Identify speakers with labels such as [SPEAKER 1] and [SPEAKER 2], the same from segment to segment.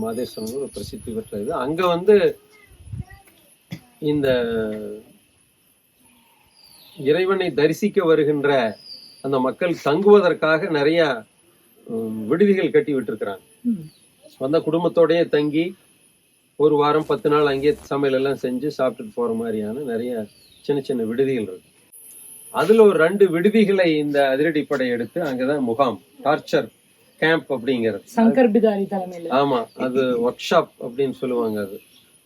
[SPEAKER 1] மாதேஸ்வரன் ஒரு பிரசித்தி பெற்றது. அங்க வந்து இந்த இறைவனை தரிசிக்க வருகின்ற அந்த மக்கள் தங்குவதற்காக நிறைய விடுதிகள் கட்டி விட்டுருக்கிறாங்க.
[SPEAKER 2] ம்.
[SPEAKER 1] வந்த குடும்பத்தோடயே தங்கி ஒரு வாரம் பத்து நாள் அங்கேயே சமையல் எல்லாம் செஞ்சு சாப்பிட்டுட்டு போற மாதிரியான நிறைய சின்ன சின்ன விடுதிகள் இருக்கு. அதுல ஒரு ரெண்டு விடுதிகளை இந்த அதிரடிப்படை எடுத்து அங்கதான் முகாம் டார்ச்சர் கேம்ப் அப்படிங்கிறது.
[SPEAKER 2] சங்கர் பிதாரி தலைமையில.
[SPEAKER 1] ஆமா அது ஒர்க் ஷாப் அப்படின்னு சொல்லுவாங்க அது.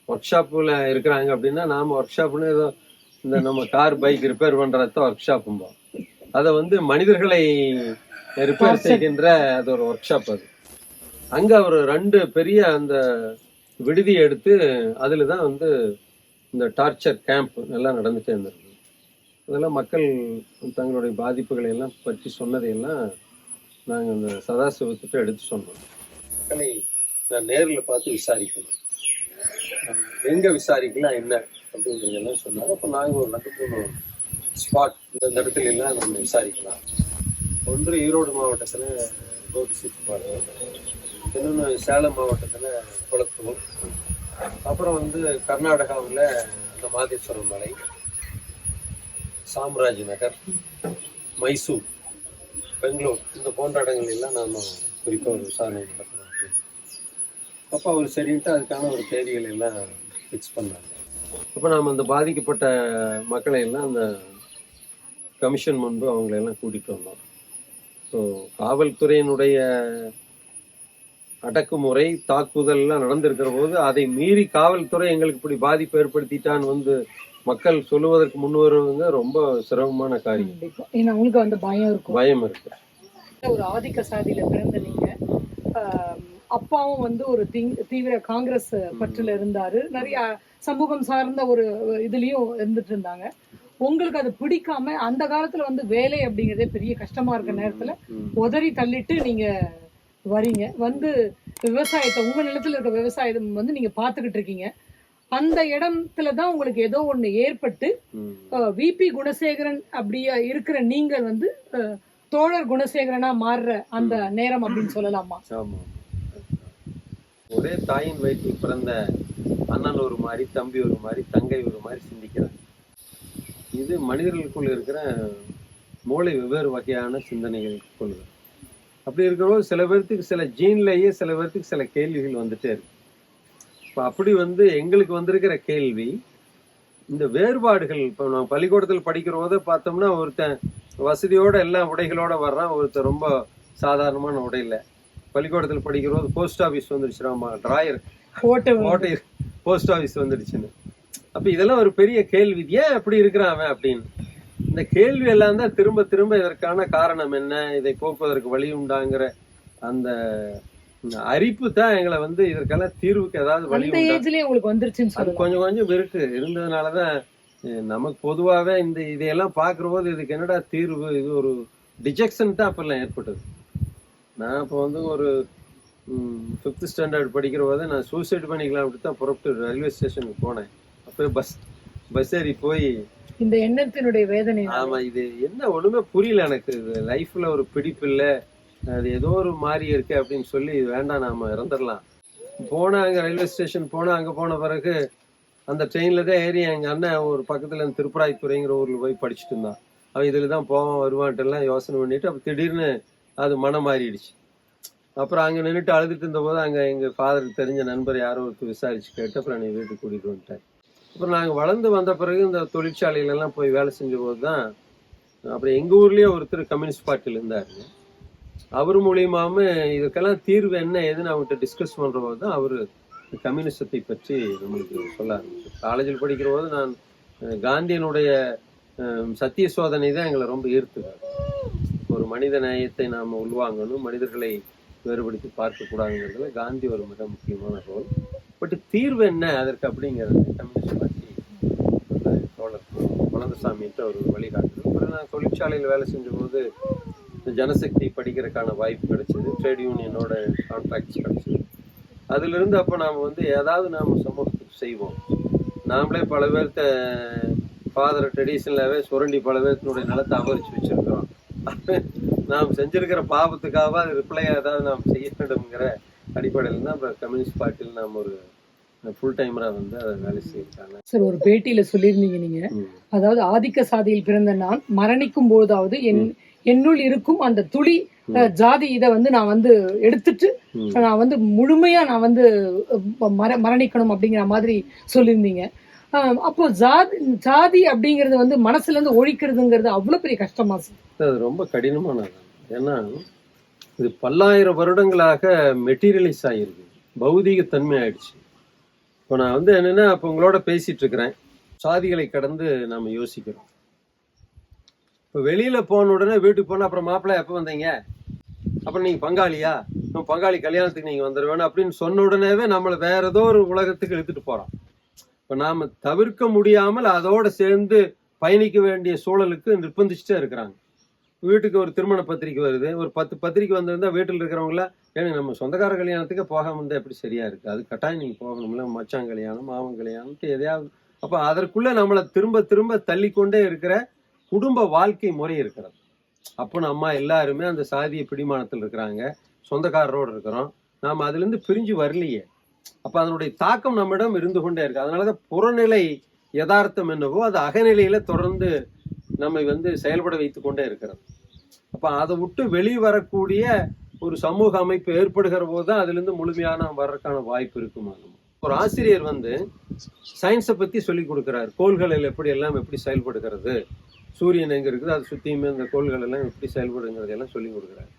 [SPEAKER 1] ஒர்க் ஷாப்ல இருக்கிறாங்க அப்படின்னா நாம ஒர்க் ஷாப்னு ஏதோ இந்த நம்ம கார் பைக் ரிப்பேர் பண்றத ஒர்க் ஷாப்பும்போம் அதை வந்து மனிதர்களை ரிப்பேர் செய்கின்ற அது ஒரு ஒர்க் ஷாப் அது. அங்க ஒரு ரெண்டு பெரிய அந்த விடுதி எடுத்து அதுல தான் வந்து இந்த டார்ச்சர் கேம்ப் எல்லாம் நடந்துட்டே இருந்திருக்கு. அதெல்லாம் மக்கள் தங்களுடைய பாதிப்புகளை எல்லாம் பற்றி சொன்னதையெல்லாம் நாங்கள் அந்த சதாசிவத்திட்ட எடுத்து சொன்னோம். மக்களை நான் நேரில் பார்த்து விசாரிக்கணும். எங்கே விசாரிக்கலாம் என்ன அப்படிங்கிறதெல்லாம் சொன்னாங்க. அப்போ நாங்கள் ஒரு ரெண்டு மூணு ஸ்பாட் இந்த இந்த இடத்துல எல்லாம் நம்ம விசாரிக்கலாம். ஒன்று ஈரோடு மாவட்டத்தில் கோபி சுற்றுப்பாடு இன்னொன்று சேலம் மாவட்டத்தில் குளத்தூர் அப்புறம் வந்து கர்நாடகாவில் இந்த மாதேஸ்வரம் மலை சாம்ராஜ் நகர் மைசூர். பெங்களூர் இந்த போன்ற இடங்களெல்லாம் நாம் குறிப்பாக ஒரு விசாரணை நடத்தணும் அப்படின்னு. அப்போ அவர் சரின்ட்டு அதுக்கான ஒரு தேதிகள் எல்லாம் ஃபிக்ஸ் பண்ணாங்க. அப்போ நாம் அந்த பாதிக்கப்பட்ட மக்களை எல்லாம் அந்த கமிஷன் முன்பு அவங்களை எல்லாம் கூட்டிகிட்டு வந்தோம். ஸோ காவல்துறையினுடைய அடக்குமுறை தாக்குதல்லாம் நடந்திருக்கிற போது அதை மீறி காவல்துறை எங்களுக்கு இப்படி பாதிப்பு ஏற்படுத்திட்டான்னு வந்து மக்கள் சொல்லுவதற்கு முன் வருவங்க ரொம்ப சிரமமான காரியம்.
[SPEAKER 2] ஏன்னா அவங்களுக்கு வந்து பயம் இருக்கும்.
[SPEAKER 1] பயம் இருக்கு.
[SPEAKER 2] ஒரு ஆதிக்க சாதியில பிறந்த நீங்க அப்பாவும் வந்து ஒரு தீவிர காங்கிரஸ் பற்றுல இருந்தாரு. நிறைய சமூகம் சார்ந்த ஒரு இதுலயும் இருந்துட்டு இருந்தாங்க. உங்களுக்கு அது பிடிக்காம அந்த காலத்துல வந்து வேலை அப்படிங்கறதே பெரிய கஷ்டமா இருக்க நேரத்துல. உதறி தள்ளிட்டு நீங்க வரீங்க. வந்து விவசாயத்தை உங்க நிலத்துல இருக்க விவசாயம் வந்து நீங்க பாத்துக்கிட்டு இருக்கீங்க. அந்த இடத்துல தான் உங்களுக்கு ஏதோ ஒண்ணு ஏற்பட்டு. விபி குணசேகரன் அப்படியா இருக்கிற நீங்கள் வந்து தோழர் குணசேகரனா மாறுற அந்த நேரம் அப்படின்னு சொல்லலாமா?
[SPEAKER 1] ஒரே தாயின் வயிற்றில் பிறந்த அண்ணன் ஒரு மாதிரி தம்பி ஒரு மாதிரி தங்கை ஒரு மாதிரி சிந்திக்கிறாங்க இது மனிதர்களுக்குள் இருக்கிற மூளை வெவ்வேறு வகையான சிந்தனைகள் கொள்ளுது அப்படி இருக்கிறபோது சில பேர்த்துக்கு சில ஜீன்லேயே சில பேர்த்துக்கு சில கேள்விகள் வந்துட்டே இருக்கு. இப்போ அப்படி வந்து எங்களுக்கு வந்திருக்கிற கேள்வி இந்த வேறுபாடுகள் இப்போ நான் பள்ளிக்கூடத்தில் படிக்கிற போது பார்த்தோம்னா ஒருத்தன் வசதியோட எல்லா உடைகளோட வர்றான் ஒருத்தன் ரொம்ப சாதாரணமான உடையில பள்ளிக்கூடத்தில் படிக்கிற போது போஸ்ட் ஆஃபீஸ் வந்துடுச்சுடாமா டிராயர் ஓட்டை போஸ்ட் ஆஃபீஸ் வந்துடுச்சுன்னு அப்ப இதெல்லாம் ஒரு பெரிய கேள்வி ஏன் அப்படி இருக்கிறான் அவன் அப்படின்னு. இந்த கேள்வி எல்லாம் தான் திரும்ப திரும்ப இதற்கான காரணம் என்ன இதை போக்குவதற்கு வழி உண்டாங்கிற அந்த அரிப்பு தான் எங்களை வந்து இதற்கெல்லாம் தீர்வுக்கு ஏதாவது வழி
[SPEAKER 2] அந்த
[SPEAKER 1] உண்டா?
[SPEAKER 2] ஏஜ்லயே உங்களுக்கு வந்துருச்சுன்னு
[SPEAKER 1] அது கொஞ்சம் கொஞ்சம் இருக்கு. இருந்ததுனாலதான் அஹ், நமக்கு பொதுவாகவே இந்த இதையெல்லாம் பார்க்குற போது இதுக்கு என்னடா தீர்வு? இது ஒரு டிஜெக்ஷன் தான் அப்பெல்லாம் ஏற்பட்டது. நான் இப்போ வந்து ஒரு ஃபிஃப்த் ஸ்டாண்டர்ட் படிக்கிற போது நான் சூசைட் பண்ணிக்கலாம் அப்படி தான் புறப்பட்டு ரயில்வே ஸ்டேஷனுக்கு போனேன். அப்போ பஸ் பஸ் ஏறி போய்
[SPEAKER 2] இந்த எண்ணத்தினுடைய வேதனை
[SPEAKER 1] ஆமா இது என்ன ஒண்ணுமே புரியல எனக்கு. இது லைஃப்ல ஒரு பிடிப்பு இல்ல. அது ஏதோ ஒரு மாறி இருக்கு அப்படின்னு சொல்லி இது வேண்டாம் நாம இறந்துடலாம். போனா அங்கே ரயில்வே ஸ்டேஷன் போனால் அங்கே போன பிறகு அந்த ட்ரெயினில் தான் ஏறி எங்க அண்ணன் ஒரு பக்கத்துல இந்த திருப்பராய்த்துறைங்கிற ஊரில் போய் படிச்சுட்டு இருந்தான். அவன் இதில் தான் போவான் வருவான்ட்டு எல்லாம் யோசனை பண்ணிட்டு அப்போ திடீர்னு அது மனம் மாறிடுச்சு. அப்புறம் அங்கே நின்றுட்டு அழுதுட்டு இருந்த போது எங்கள் ஃபாதருக்கு தெரிஞ்ச நண்பர் யாரோ ஒருத்தர் விசாரிச்சு கேட்டு அப்புறம் என்னை வீட்டுக்கு கூட்டிகிட்டு வந்துட்டேன் அப்புறம் நாங்கள் வளர்ந்து வந்த பிறகு இந்த தொழிற்சாலையிலலாம் போய் வேலை செஞ்சபோது தான் அப்புறம் எங்கள் ஊர்லேயே ஒருத்தர் கம்யூனிஸ்ட் பார்ட்டியில் இருந்தாருங்க அவர் மூலியமாம இதுக்கெல்லாம் தீர்வு என்ன ஏதுன்னு அவங்ககிட்ட டிஸ்கஸ் பண்ணுற போது தான் அவர் கம்யூனிசத்தை பற்றி நம்மளுக்கு சொல்ல ஆரம்பிச்சு. காலேஜில் படிக்கிற போது நான் காந்தியனுடைய சத்திய சோதனை தான் எங்களை ரொம்ப ஈர்த்து ஒரு மனித நேயத்தை நாம் உள்வாங்கணும் மனிதர்களை வேறுபடுத்தி பார்க்கக்கூடாதுங்கிறதுல காந்தி ஒரு மிக முக்கியமான ரோல் பட் தீர்வு என்ன அதற்கு அப்படிங்கிறது கம்யூனிஸ்ட் பார்ட்டி தோழர் குழந்தசாமின்ட்டு ஒரு வழிகாட்டுது அப்புறம் நான் தொழிற்சாலையில் வேலை செஞ்சபோது ஜனசக்தி படிக்கிறதுக்கான வாய்ப்பு கிடைச்சது. ட்ரேட் யூனியனோட கான்ட்ராக்ட்ஸ் கிடைச்சது. அதிலிருந்து அப்போ நாம் வந்து ஏதாவது நாம் சமூகத்துக்கு செய்வோம். நாமளே பல பேர்த்த ஃபாதர் ட்ரெடிஷனலாகவே சுரண்டி பல பேர்த்தினுடைய நிலத்தை அபகரிச்சு வச்சிருக்கிறோம். நாம் செஞ்சிருக்கிற பாவத்துக்காக அது ரிப்ளை ஏதாவது நாம் செய்ய வேண்டும்ங்கிற அடிப்படையில் தான் இப்போ கம்யூனிஸ்ட் பார்ட்டியில் நாம் ஒரு ஃபுல் டைமராக வந்து அதை வேலை செய்யிருக்காங்க
[SPEAKER 2] சார் ஒரு பேட்டியில சொல்லியிருந்தீங்க நீங்க.
[SPEAKER 1] ம்.
[SPEAKER 2] அதாவது ஆதிக்க சாதியில் பிறந்த நான் மரணிக்கும் போதாவது என் என்னுள் இருக்கும் அந்த துளி ஜாதி இதை வந்து நான் வந்து எடுத்துட்டு. நான் வந்து முழுமையா நான் வந்து மர மரணிக்கணும் அப்படிங்கிற மாதிரி சொல்லியிருந்தீங்க. அப்போ ஜாதி ஜாதி அப்படிங்கிறது வந்து மனசுல இருந்து ஒழிக்கிறதுங்கிறது அவ்வளவு பெரிய கஷ்டமா
[SPEAKER 1] அது ரொம்ப கடினமானது. ஏன்னா இது பல்லாயிரம் வருடங்களாக மெட்டீரியலைஸ் ஆகிருக்கு. பௌதீக தன்மை ஆயிடுச்சு. இப்போ நான் வந்து என்னன்னா இப்போ உங்களோட பேசிட்டு இருக்கிறேன். சாதிகளை கடந்து நாம யோசிக்கிறோம். இப்போ வெளியில் போன உடனே வீட்டுக்கு போனால் அப்புறம் மாப்பிள்ளை எப்போ வந்தீங்க? அப்புறம் நீங்கள் பங்காளியா? நம்ம பங்காளி கல்யாணத்துக்கு நீங்கள் வந்துடுவேணும் அப்படின்னு சொன்ன உடனேவே நம்மளை வேற ஏதோ ஒரு உலகத்துக்கு எடுத்துகிட்டு போகிறோம் இப்போ நாம் தவிர்க்க முடியாமல் அதோடு சேர்ந்து பயணிக்க வேண்டிய சூழலுக்கு நிர்பந்திச்சுட்டே இருக்கிறாங்க. வீட்டுக்கு ஒரு திருமண பத்திரிக்கை வருது. ஒரு பத்து பத்திரிக்கை வந்திருந்தால் வீட்டில் இருக்கிறவங்கள ஏன்னா நம்ம சொந்தக்கார கல்யாணத்துக்கு போகாமல் இருந்தால் எப்படி சரியாக இருக்குது அது கட்டாயம் நீங்கள் போகணும்ல. மச்சான் கல்யாணம் மாமன் கல்யாணம் எதையாவது அப்போ அதற்குள்ளே நம்மளை திரும்ப திரும்ப தள்ளிக்கொண்டே இருக்கிற குடும்ப வாழ்க்கை முறை இருக்கிறது. அப்போ நம்ம எல்லாருமே அந்த சாதிய பிடிமானத்தில் இருக்கிறாங்க. சொந்தக்காரரோடு இருக்கிறோம். நாம் அதுலேருந்து பிரிஞ்சு வரலையே. அப்போ அதனுடைய தாக்கம் நம்மிடம் இருந்து கொண்டே இருக்கு. அதனால தான் புறநிலை யதார்த்தம் என்னவோ அது அகநிலையில தொடர்ந்து நம்மை வந்து செயல்பட வைத்து கொண்டே இருக்கிறது. அப்ப அதை விட்டு வெளியே வரக்கூடிய ஒரு சமூக அமைப்பு ஏற்படுகிற போது தான் அதுல இருந்து முழுமையான வர்றதுக்கான வாய்ப்பு இருக்குமா ஒரு ஆசிரியர் வந்து சயின்ஸை பத்தி சொல்லி கொடுக்கிறார். கோள்களில் எப்படி எல்லாம் எப்படி செயல்படுகிறது? சூரியன் எங்க இருக்குது அதை சுத்தியுமே இந்த கோள்கள் எல்லாம் எப்படி செயல்படுங்கிறதெல்லாம் சொல்லி கொடுக்குறாங்க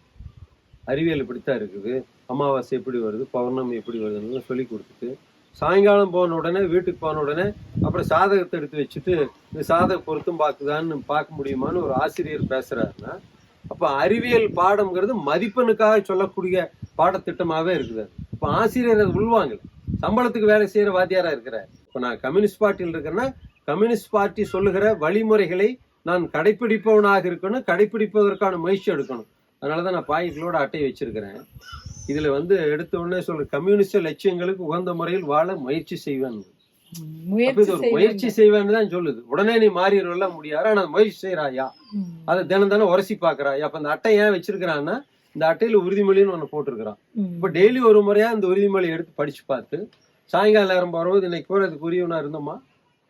[SPEAKER 1] அறிவியல் இப்படித்தான் இருக்குது. அமாவாசை எப்படி வருது பௌர்ணமி எப்படி வருதுன்னு சொல்லி கொடுத்துட்டு சாயங்காலம் போன உடனே வீட்டுக்கு போன உடனே அப்புறம் சாதகத்தை எடுத்து வச்சுட்டு இந்த சாதக பொருத்தம் பார்க்குதான்னு பார்க்க முடியுமான்னு ஒரு ஆசிரியர் பேசுறாருன்னா அப்போ அறிவியல் பாடம்ங்கிறது மதிப்பெண்ணுக்காக சொல்லக்கூடிய பாடத்திட்டமாகவே இருக்குது. இப்போ ஆசிரியர் அது உள்வாங்கல. சம்பளத்துக்கு வேலை செய்கிற வாத்தியாராக இருக்கிறார். இப்போ நான் கம்யூனிஸ்ட் பார்ட்டியில் இருக்கிறேன்னா கம்யூனிஸ்ட் பார்ட்டி சொல்லுகிற வழிமுறைகளை நான் கடைபிடிப்பவனாக இருக்கணும் கடைபிடிப்பதற்கான முயற்சி எடுக்கணும். அதனாலதான் நான் பாக்கெட்லோட அட்டை வச்சிருக்கிறேன். இதுல வந்து எடுத்த உடனே சொல்ற கம்யூனிஸ்ட் லட்சியங்களுக்கு உகந்த முறையில் வாழ முயற்சி செய்வேன்.
[SPEAKER 2] முயற்சி.
[SPEAKER 1] செய்வேன்னு தான் சொல்லுது. உடனே நீ மாறிடலாம் முடியாது ஆனா முயற்சி செய்யறாயா. அதை தினம் தினம் உரசி பாக்குறாயா அப்ப இந்த அட்டை ஏன் வச்சிருக்கிறான்னா இந்த அட்டையில உறுதிமொழின்னு ஒண்ணு போட்டிருக்கிறான். இப்ப டெய்லி ஒரு முறையா இந்த உறுதிமொழி எடுத்து படிச்சு பார்த்து சாயங்கால நேரம் போறபோது இன்னைக்கு போறதுக்கு உரியவனா இருந்தோமா?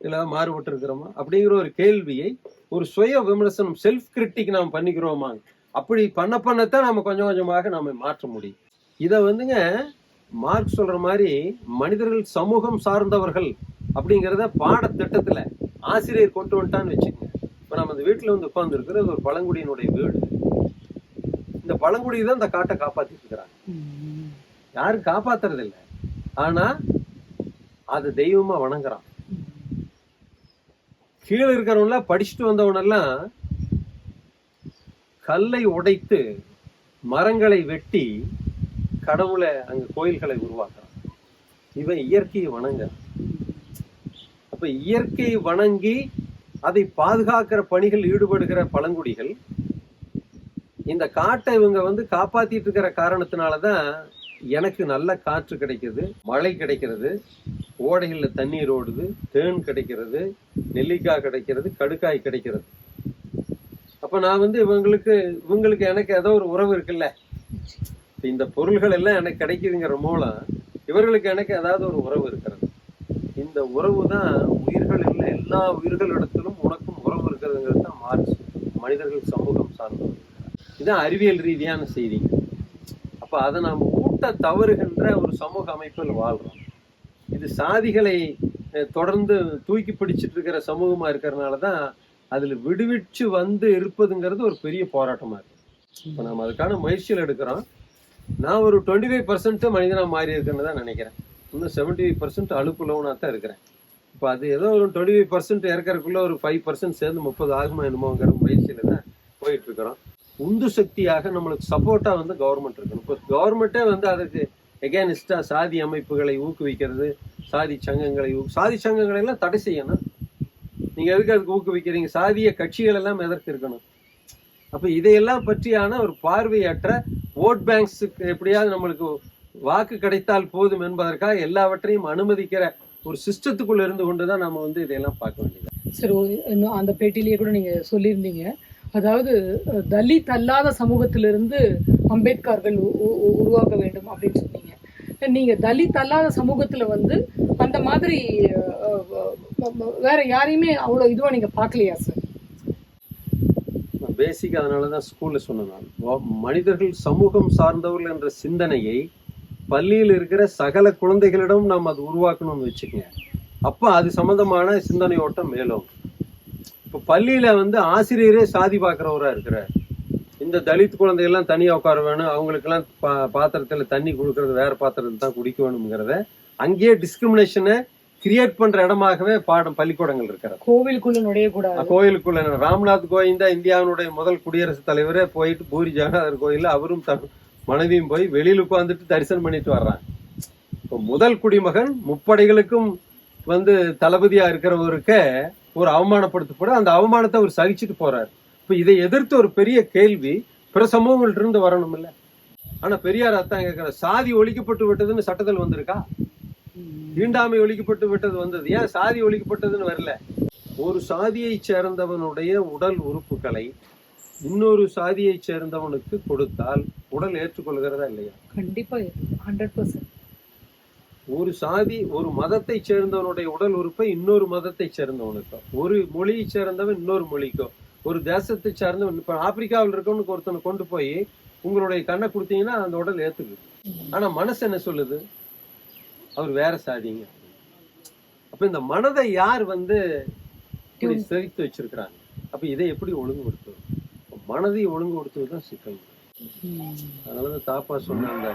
[SPEAKER 1] இல்ல மாறுபட்டு இருக்கிறோமா அப்படிங்கிற ஒரு கேள்வியை ஒரு சுய விமர்சனம் செல்ஃப் கிரிட்டிக் நாம் பண்ணிக்கிறோமா அப்படி பண்ண பண்ணத்தான் நம்ம கொஞ்சம் கொஞ்சமாக நாம மாற்ற முடியும். இத வந்துங்க மார்க் சொல்ற மாதிரி மனிதர்கள் சமூகம் சார்ந்தவர்கள் அப்படிங்கிறத பாடத்திட்டத்துல ஆசிரியர் கொண்டு வந்துட்டான்னு வச்சுக்கோங்க. இப்ப நம்ம இந்த வீட்டுல வந்து உட்கார்ந்து இருக்கிறது ஒரு பழங்குடியினுடைய வீடு. இந்த பழங்குடி தான் இந்த காட்டை காப்பாத்திட்டு இருக்கிறாங்க. யாரும் காப்பாத்துறது இல்ல ஆனா அது தெய்வமா வணங்குறான். கீழே இருக்கிறவனெல்லாம் படிச்சுட்டு வந்தவனெல்லாம் கல்லை உடைத்து மரங்களை வெட்டி கடவுளை அங்க கோயில்களை உருவாக்குறான். இவன் இயற்கையை வணங்குறான். அப்ப இயற்கையை வணங்கி அதை பாதுகாக்கிற பணிகள் ஈடுபடுகிற பழங்குடிகள் இந்த காட்டை இவங்க வந்து காப்பாத்திட்டு இருக்கிற காரணத்தினாலதான் எனக்கு நல்ல காற்று கிடைக்குது மழை கிடைக்கிறது ஓடைகளில் தண்ணீர் ஓடுது தேன் கிடைக்கிறது நெல்லிக்காய் கிடைக்கிறது கடுக்காய் கிடைக்கிறது. அப்ப நான் வந்து இவங்களுக்கு இவங்களுக்கு எனக்கு ஏதோ ஒரு உறவு இருக்குல்ல. இப்போ இந்த பொருள்கள் எல்லாம் எனக்கு கிடைக்குதுங்கிற மூலம் இவர்களுக்கு எனக்கு ஏதாவது ஒரு உறவு இருக்கிறது. இந்த உறவு தான் உயிர்கள் இல்லை எல்லா உயிர்களிடத்திலும் உனக்கும் உறவு இருக்கிறதுங்கிறது தான் மார்க்ஸ் மனிதர்கள் சமூகம் சார்ந்தது. இதுதான் அறிவியல் ரீதியான செய்திங்க அப்ப அதை நாம் ஊட்ட தவறுகின்ற ஒரு சமூக அமைப்பில் வாழ்கிறோம் இது சாதிகளை தொடர்ந்து தூக்கி பிடிச்சிட்டு இருக்கிற சமூகமாக இருக்கிறதுனால தான் அதில் விடுவிச்சு வந்து இருப்பதுங்கிறது ஒரு பெரிய போராட்டமாக இருக்குது இப்போ நம்ம அதுக்கான முயற்சியில் எடுக்கிறோம். நான் ஒரு டுவெண்ட்டி ஃபைவ் பர்சன்ட் மனிதனாக மாறி இருக்குன்னு தான் நினைக்கிறேன். இன்னும் செவன்ட்டி ஃபைவ் பர்சன்ட் அழுப்புள்ளவனா தான் இருக்கிறேன். இப்போ அது ஏதோ ஒரு டுவெண்ட்டி ஃபைவ் பர்சன்ட் இறக்கிறதுக்குள்ளே ஒரு ஃபைவ் பர்சன்ட் சேர்ந்து முப்பது ஆகுமா என்னமோங்கிற முயற்சியில தான் போயிட்டுருக்குறோம் உந்து சக்தியாக நம்மளுக்கு சப்போர்ட்டாக வந்து கவர்மெண்ட் இருக்கணும். இப்போ கவர்மெண்ட்டே வந்து அதுக்கு எகேனிஸ்டா சாதி அமைப்புகளை ஊக்குவிக்கிறது சாதி சங்கங்களை ஊ- சாதி சங்கங்களை எல்லாம் தடை செய்யணும். நீங்க எதுக்கு அதுக்கு ஊக்குவிக்கிறீங்க? சாதிய கட்சிகள் எல்லாம் எதற்கு இருக்கணும்? அப்ப இதையெல்லாம் பற்றியான ஒரு பார்வையற்ற ஓட் பேங்க்ஸுக்கு எப்படியாவது நம்மளுக்கு வாக்கு கிடைத்தால் போதும் என்பதற்காக எல்லாவற்றையும் அனுமதிக்கிற ஒரு சிஸ்டத்துக்குள்ள இருந்து கொண்டு தான் நம்ம வந்து இதையெல்லாம் பார்க்க வேண்டியது
[SPEAKER 2] சரி இன்னும் அந்த பேட்டிலேயே கூட நீங்க சொல்லியிருந்தீங்க. அதாவது தலித் அல்லாத சமூகத்திலிருந்து அம்பேத்கர்கள் உருவாக்க வேண்டும் அப்படின்னு சொன்னீங்க. நீங்கள் தலித் அல்லாத சமூகத்தில் வந்து அந்த மாதிரி வேற யாரையுமே அவ்வளோ இதுவாக நீங்கள் பார்க்கலையா சார்
[SPEAKER 1] பேசிக் அதனால தான் ஸ்கூலில் சொன்னேன் நான். மனிதர்கள் சமூகம் சார்ந்தவர்கள் என்ற சிந்தனையை பள்ளியில் இருக்கிற சகல குழந்தைகளிடம் நாம் அது உருவாக்கணும்னு வச்சுக்கோங்க. அப்போ அது சம்மந்தமான சிந்தனையோட்டம் மேலும் இப்போ பள்ளியில் வந்து ஆசிரியரே சாதி பார்க்குறவராக இருக்கிறார். இந்த தலித் குழந்தைகள்லாம் தனியாக உட்கார வேணும். அவங்களுக்கெல்லாம் பா பாத்திரத்தில் தண்ணி கொடுக்கறது வேற பாத்திரத்தில் தான் குடிக்க வேணுங்கிறத அங்கேயே டிஸ்கிரிமினேஷனை கிரியேட் பண்ற இடமாகவே பாடம் பள்ளிக்கூடங்கள் இருக்கிறது.
[SPEAKER 2] கோவிலுக்குள்ள நுழையக்கூடாது.
[SPEAKER 1] கோயிலுக்குள்ள ராம்நாத் கோவிந்தா இந்தியாவினுடைய முதல் குடியரசுத் தலைவரே போயிட்டு பூரி ஜெகநாதர் கோயில்ல அவரும் மனைவியும் போய் வெளியில உட்காந்துட்டு தரிசனம் பண்ணிட்டு வர்றாங்க. இப்போ முதல் குடிமகன் முப்படைகளுக்கும் வந்து தளபதியா இருக்கிறவருக்கு ஒரு அவமானப்படுத்தப்பட அந்த அவமானத்தை அவர் சகிச்சுட்டு போறாரு. இப்போ இதை எதிர்த்து ஒரு பெரிய கேள்வி பிற சமூகங்கள்ட்ட இருந்து வரணும் இல்ல ஆனா பெரியார் அத்தான் கேட்கிற சாதி ஒழிக்கப்பட்டு விட்டதுன்னு சட்டத்தில் வந்திருக்கா? தீண்டாமை ஒழிக்கப்பட்டு விட்டது வந்தது. ஏன் சாதி ஒழிக்கப்பட்டதுன்னு வரல? ஒரு சாதியை சேர்ந்தவனுடைய உடல் உறுப்புகளை இன்னொரு சாதியை சேர்ந்தவனுக்கு கொடுத்தால் உடல் ஏற்றுக்கொள்கிறதா இல்லையா?
[SPEAKER 2] கண்டிப்பா ஹண்ட்ரட் பர்சன்ட்
[SPEAKER 1] ஒரு சாதி ஒரு மதத்தை சேர்ந்தவனுடைய உடல் உறுப்பை இன்னொரு மதத்தை சேர்ந்தவனுக்கோ. ஒரு மொழியை சேர்ந்தவன் இன்னொரு மொழிக்கோ. ஒரு தேசத்தை சார்ந்தவன் இப்ப ஆப்பிரிக்காவில் இருக்கவனுக்கு ஒருத்தனை கொண்டு போய் உங்களுடைய கண்ணை கொடுத்தீங்கன்னா அந்த உடல் ஏத்துக்குது. ஆனா மனசு என்ன சொல்லுது? அவர் வேற சாதிங்க. அப்ப இந்த மனதை யார் வந்து இப்படி செறித்து வச்சிருக்கிறாங்க? அப்ப இதை எப்படி ஒழுங்குபடுத்துவது? மனதை ஒழுங்குபடுத்துவது தான் சிக்கல் அதனாலதான் தாப்பா சொன்ன அந்த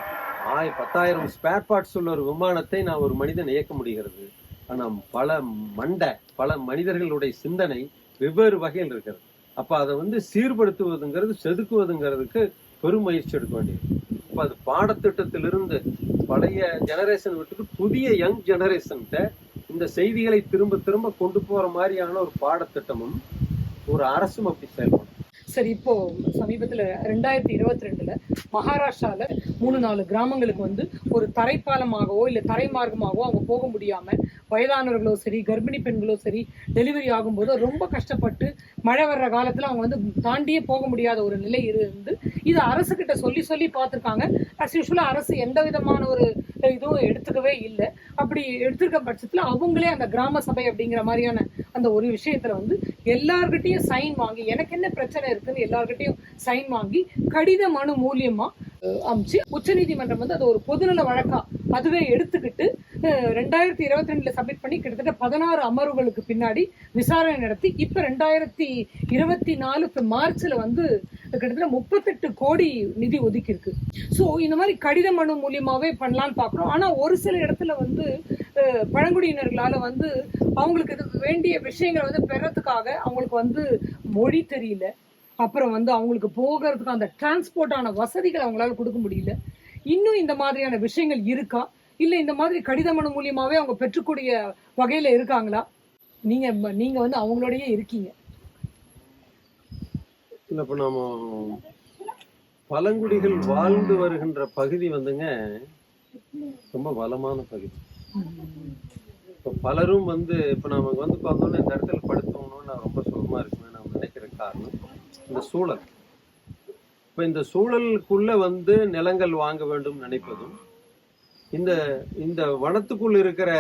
[SPEAKER 1] ஆய் பத்தாயிரம் ஸ்பேர் பார்ட்ஸ் உள்ள ஒரு விமானத்தை நான் ஒரு மனிதன் இயக்க முடிகிறது. ஆனா பல மண்டை பல மனிதர்களுடைய சிந்தனை வெவ்வேறு வகையில் இருக்கிறது. அப்ப அதை வந்து சீர்படுத்துவதுங்கிறது செதுக்குவதுங்கிறதுக்கு பெரும் முயற்சி எடுக்க வேண்டியது. அப்ப அது பாடத்திட்டத்திலிருந்து பழைய ஜெனரேஷன் விட்டுட்டு புதிய யங் ஜெனரேஷன்கிட்ட இந்த செய்திகளை திரும்ப திரும்ப கொண்டு போற மாதிரியான ஒரு பாடத்திட்டமும் ஒரு அரசும் அப்படி செயல்படும்.
[SPEAKER 2] சரி இப்போ சமீபத்துல ரெண்டாயிரத்தி இருபத்தி ரெண்டுல மகாராஷ்டிரால மூணு நாலு கிராமங்களுக்கு வந்து ஒரு தரைப்பாலமாகவோ இல்ல தரை மார்க்கமாகவோ அவங்க போக முடியாம வயதானவர்களோ சரி கர்ப்பிணி பெண்களோ சரி டெலிவரி ஆகும்போது ரொம்ப கஷ்டப்பட்டு மழை வர்ற காலத்துல அவங்க வந்து தாண்டியே போக முடியாத ஒரு நிலை இருந்து இது அரசு கிட்ட சொல்லி சொல்லி பார்த்திருக்காங்க. அஸ் யூஸ்வலா அரசு எந்த விதமான ஒரு இதுவும் எடுத்துக்கவே இல்லை. அப்படி எடுத்துருக்க பட்சத்துல அவங்களே அந்த கிராம சபை அப்படிங்கிற மாதிரியான அந்த ஒரு விஷயத்துல வந்து எல்லார்கிட்டையும் சைன் வாங்கி எனக்கு என்ன பிரச்சனை இருக்குன்னு எல்லார்கிட்டயும் சைன் வாங்கி கடித மனு மூலியமா அமைச்சு உச்சநீதிமன்றம் வந்து அது ஒரு பொதுநல வழக்கா அதுவே எடுத்துக்கிட்டு ரெண்டாயிரத்தி இருபத்தி ரெண்டுல சப்மிட் பண்ணி கிட்டத்தட்ட பதினாறு அமர்வுகளுக்கு பின்னாடி விசாரணை நடத்தி இப்ப ரெண்டாயிரத்தி இருபத்தி நாலு மார்ச்ல வந்து கிட்டத்தட்ட முப்பத்தெட்டு கோடி நிதி ஒதுக்கி இருக்கு ஸோ இந்த மாதிரி கடித மனு மூலியமாகவே பண்ணலான்னு பார்க்குறோம் ஆனால் ஒரு சில இடத்துல வந்து பழங்குடியினர்களால் வந்து அவங்களுக்கு வேண்டிய விஷயங்களை வந்து பெறத்துக்காக அவங்களுக்கு வந்து மொழி தெரியல. அப்புறம் வந்து அவங்களுக்கு போகிறதுக்கு அந்த டிரான்ஸ்போர்ட்டான வசதிகள் அவங்களால கொடுக்க முடியல. இன்னும் இந்த மாதிரியான விஷயங்கள் இருக்கா? இல்லை இந்த மாதிரி கடித மனு மூலியமாகவே அவங்க பெற்றுக்கூடிய வகையில் இருக்காங்களா? நீங்கள் நீங்கள் வந்து அவங்களோடயே இருக்கீங்க.
[SPEAKER 1] இல்ல இப்ப நாம பழங்குடிகள் வாழ்ந்து வருகின்ற பகுதி வந்துங்க ரொம்ப வளமான பகுதி. இப்ப பலரும் வந்து இப்ப நாம வந்து பார்த்தோம்னா இந்த இடத்துல படுத்தோம்னு நான் ரொம்ப சுகமா இருக்குன்னு நான் நினைக்கிற காரணம் இந்த சூழல். இப்ப இந்த சூழலுக்குள்ள வந்து நிலங்கள் வாங்க வேண்டும் நினைப்பதும் இந்த இந்த வனத்துக்குள் இருக்கிற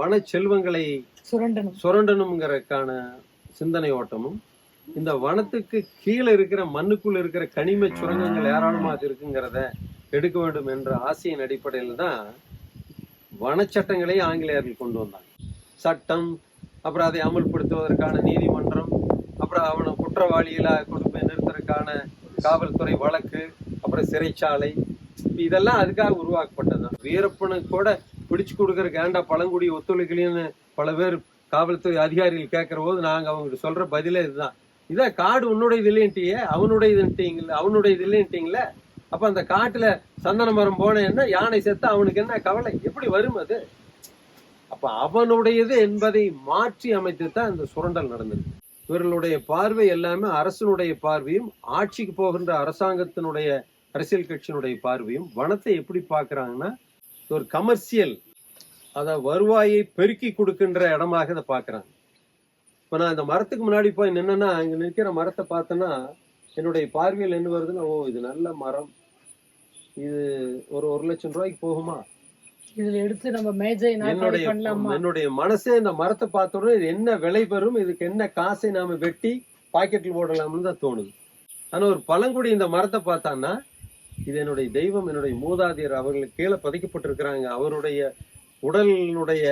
[SPEAKER 1] வன செல்வங்களை
[SPEAKER 2] சுரண்டணும்.
[SPEAKER 1] சுரண்டணுங்கிறதுக்கான சிந்தனை ஓட்டமும் இந்த வனத்துக்கு கீழே இருக்கிற மண்ணுக்குள்ள இருக்கிற கனிம சுரங்கங்கள் ஏராளமாக இருக்குங்கிறத எடுக்க வேண்டும் என்ற ஆசையின் அடிப்படையில் தான் வனச்சட்டங்களை ஆங்கிலேயர்கள் கொண்டு வந்தாங்க. சட்டம் அப்புறம் அதை அமல்படுத்துவதற்கான நீதிமன்றம் அப்புறம் அவனை குற்றவாளிகளா கொடுப்பை நிறுத்துறதுக்கான காவல்துறை வழக்கு அப்புறம் சிறைச்சாலை. இதெல்லாம் அதுக்காக உருவாக்கப்பட்டதுதான் வீரப்பனுக்கு கூட பிடிச்சு கொடுக்குற கேண்டா பழங்குடி ஒத்துழைக்கலன்னு பல பேர் காவல்துறை அதிகாரிகள் கேட்குற போது நாங்க அவங்களுக்கு சொல்ற பதிலே இதுதான். இத காடு உன்னுடைய இது அவனுடைய இதுன்ட்டீங்களே அவனுடைய இது இல்லைன்ட்டீங்களே அப்ப அந்த காட்டுல சந்தன மரம் போன என்ன யானை செத்து அவனுக்கு என்ன கவலை? எப்படி வரும் அது? அப்ப அவனுடையது என்பதை மாற்றி அமைத்து தான் இந்த சுரண்டல் நடந்திருக்கு. இவர்களுடைய பார்வை எல்லாமே அரசனுடைய பார்வையும் ஆட்சிக்கு போகின்ற அரசாங்கத்தினுடைய அரசியல் கட்சியினுடைய பார்வையும் வனத்தை எப்படி பாக்குறாங்கன்னா ஒரு கமர்ஷியல் அத வருவாயை பெருக்கி கொடுக்கின்ற இடமாக இதை பார்க்கறாங்க. இப்ப நான் இந்த மரத்துக்கு முன்னாடி போய் நின்னா இங்க நிற்கிற மரத்தை பார்த்தேன்னா என்னுடைய பார்வையில் என்ன வருதுன்னா ஓ இது நல்ல மரம். இது ஒரு ஒரு லட்சம் ரூபாய்க்கு போகுமா?
[SPEAKER 3] இதுல எடுத்து நம்ம மேஜை
[SPEAKER 1] என்னுடைய என்னுடைய மனசே இந்த மரத்தை பார்த்த உடனே இது என்ன விலை பெறும்? இதுக்கு என்ன காசை நாம வெட்டி பாக்கெட்ல போடலாம்னு தான் தோணுது. ஆனா ஒரு பழங்குடி இந்த மரத்தை பார்த்தான்னா இது என்னுடைய தெய்வம் என்னுடைய மூதாதையர் அவர்களுக்கு கீழே பதிக்கப்பட்டிருக்கிறாங்க. அவருடைய உடலினுடைய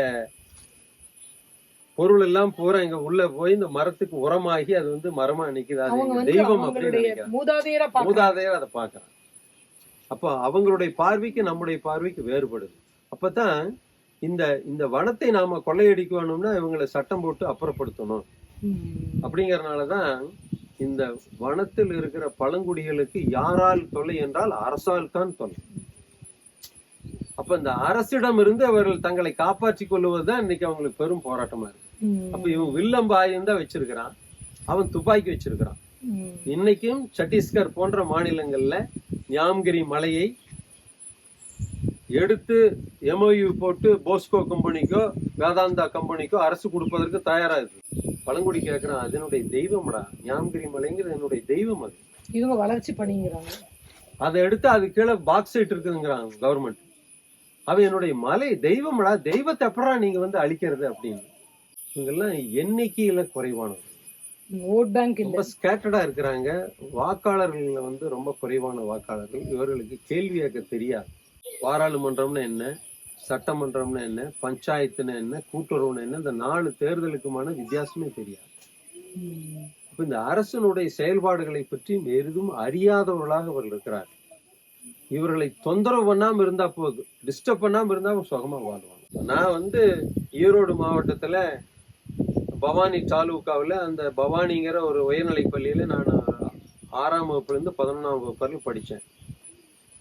[SPEAKER 1] பொருள் எல்லாம் பூரா இங்க உள்ள போய் இந்த மரத்துக்கு உரமாகி அது வந்து மரமா நிக்குது. தெய்வம் அப்படின்னு
[SPEAKER 3] மூதாதையரா
[SPEAKER 1] அதை பார்க்கறான் அப்போ அவங்களுடைய பார்வைக்கு நம்முடைய பார்வைக்கு வேறுபடுது. அப்பதான் இந்த இந்த வனத்தை நாம கொள்ளையடிக்க வேணும்னா இவங்களை சட்டம் போட்டு அப்புறப்படுத்தணும். அப்படிங்கறதுனாலதான் இந்த வனத்தில் இருக்கிற பழங்குடிகளுக்கு யாரால் தொல்லை என்றால் அரசால் தான் தொல்லை. அப்ப இந்த அரசிடம் இருந்து அவர்கள் தங்களை காப்பாற்றிக் கொள்வதுதான் இன்னைக்கு அவங்களுக்கு பெரும் போராட்டமா இருக்கு. அப்ப இவன் வில்லம்பு ஆயுதம் தான் வச்சிருக்கிறான். அவன் துப்பாக்கி வச்சிருக்கிறான். இன்னைக்கும் சத்தீஸ்கர் போன்ற மாநிலங்கள்ல ஞாம்கிரி மலையை எடுத்து எம்ஓயு போட்டு போஸ்கோ கம்பெனிக்கோ வேதாந்தா கம்பெனிக்கோ அரசு கொடுப்பதற்கு தயாரா இருக்கு பழங்குடி கேட்கிறான் அதனுடைய தெய்வம்டா. ஞாம்கிரி மலைங்கிறது என்னுடைய தெய்வம் அது.
[SPEAKER 3] இவங்க வளர்ச்சி பண்ணிக்கிறாங்க
[SPEAKER 1] அதை எடுத்து அது கீழே பாக்ஸைட் இருக்குதுங்கிறாங்க கவர்மெண்ட் அவன் என்னுடைய மலை தெய்வம்டா. தெய்வத்தை எப்படா நீங்க வந்து அழிக்கிறது அப்படின்னு. இவங்கெல்லாம் எண்ணிக்கையில குறைவானவங்க.
[SPEAKER 3] ஓட் பேங்க்
[SPEAKER 1] ரொம்ப ஸ்கேட்டர்டா இருக்கிறாங்க. வாக்காளர்கள்ல வந்து ரொம்ப குறைவான வாக்காளர்கள். இவர்களுக்கு கேள்வி கேட்க தெரியாது. பாராளுமன்றம்னு என்ன? சட்டமன்றம்னு என்ன? பஞ்சாயத்துன்னு என்ன? கூட்டுறவுன்னு என்ன? இந்த நாலு தேர்தலுக்குமான வித்தியாசமே தெரியாது. இப்ப இந்த அரசனுடைய செயல்பாடுகளை பற்றி எதுவும் அறியாதவர்களாக அவர்கள் இருக்கிறார் இவர்களை தொந்தரவு பண்ணாம இருந்தா போதும். டிஸ்டர்ப் பண்ணாம இருந்தா அவங்க சுகமா வாழ்வாங்க. நான் வந்து ஈரோடு மாவட்டத்துல பவானி தாலுகாவில் அந்த பவானிங்கிற ஒரு உயர்நிலை பள்ளியில நான் ஆறாம் வகுப்புல இருந்து பதினொன்றாம் வகுப்பு வரையும் படித்தேன்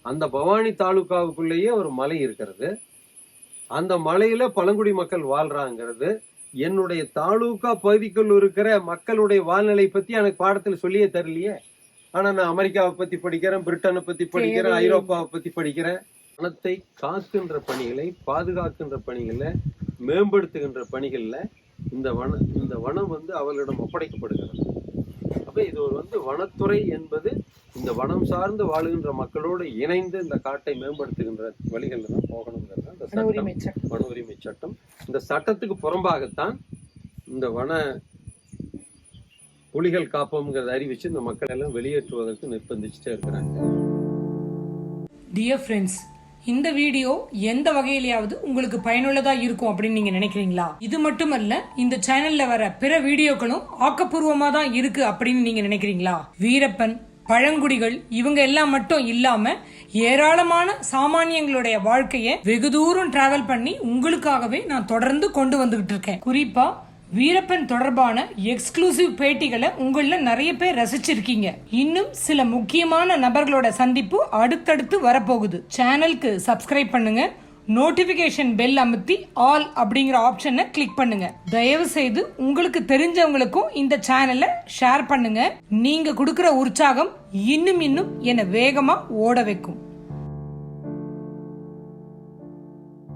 [SPEAKER 1] அந்த பவானி தாலுகாவுக்குள்ளேயே ஒரு மலை இருக்கிறது. அந்த மலையில பழங்குடி மக்கள் வாழ்றாங்கிறது. என்னுடைய தாலுகா பகுதிக்குள் இருக்கிற மக்களுடைய வாழ்நிலை பத்தி எனக்கு பாடத்துல சொல்லியே தரலையே. ஆனா நான் அமெரிக்காவை பத்தி படிக்கிறேன் பிரிட்டனை பத்தி படிக்கிறேன். ஐரோப்பாவை பத்தி படிக்கிறேன். வனத்தை காக்கின்ற பணிகளை பாதுகாக்கின்ற பணிகளை மேம்படுத்துகின்ற பணிகள்ல இந்த வன இந்த வனம் வந்து அவர்களிடம் ஒப்படைக்கப்படுகிறது. அப்ப இது ஒரு வந்து வனத்துறை என்பது இந்த வனம் சார்ந்து வாழுகின்ற மக்களோடு இணைந்து இந்த காட்டை மேம்படுத்துகின்ற வழிகளில் தான் போகணுங்கிறது இந்த
[SPEAKER 3] வன
[SPEAKER 1] சட்டம்.
[SPEAKER 3] உரிமை சட்டம்.
[SPEAKER 1] வன உரிமை சட்டம். இந்த சட்டத்துக்கு புறம்பாகத்தான் இந்த வன புலிகள் காப்போம்ங்கிறத அறிவிச்சு இந்த மக்கள் எல்லாம் வெளியேற்றுவதற்கு நிர்பந்திச்சுட்டே இருக்கிறாங்க.
[SPEAKER 2] டியர் ஃப்ரெண்ட்ஸ் இந்த வீடியோ எந்த வகையிலையாவது உங்களுக்கு பயனுள்ளதா இருக்கும் அப்படின்னு நீங்க நினைக்கிறீங்களா? இது மட்டுமல்ல இந்த சேனல்ல வர பிற வீடியோக்களும் ஆக்கப்பூர்வமா தான் இருக்கு அப்படின்னு நீங்க நினைக்கிறீங்களா? வீரப்பன் பழங்குடிகள் இவங்க எல்லாம் மட்டும் இல்லாம ஏராளமான சாமானியங்களுடைய வாழ்க்கையை வெகு தூரம் டிராவல் பண்ணி உங்களுக்காகவே நான் தொடர்ந்து கொண்டு வந்துகிட்டு இருக்கேன். குறிப்பா வீரப்பன் தொடர்பான எக்ஸ்க்ளூசிவ் பேட்டிகளை உங்களில் நிறைய பேர் ரசிச்சிருக்கீங்க. இன்னும் சில முக்கியமான நபர்களோட சந்திப்பு அடுத்தடுத்து வரப்போகுது. சேனலுக்கு சப்ஸ்கிரைப் பண்ணுங்க. நோட்டிபிகேஷன் பெல் அமுத்தி ஆல் அப்படிங்கிற ஆப்ஷனை கிளிக் பண்ணுங்க. தயவு செய்து உங்களுக்கு தெரிஞ்சவங்களுக்கும் இந்த சேனலை ஷேர் பண்ணுங்க. நீங்க கொடுக்குற உற்சாகம் இன்னும் இன்னும் என்னை வேகமா ஓட வைக்கும்.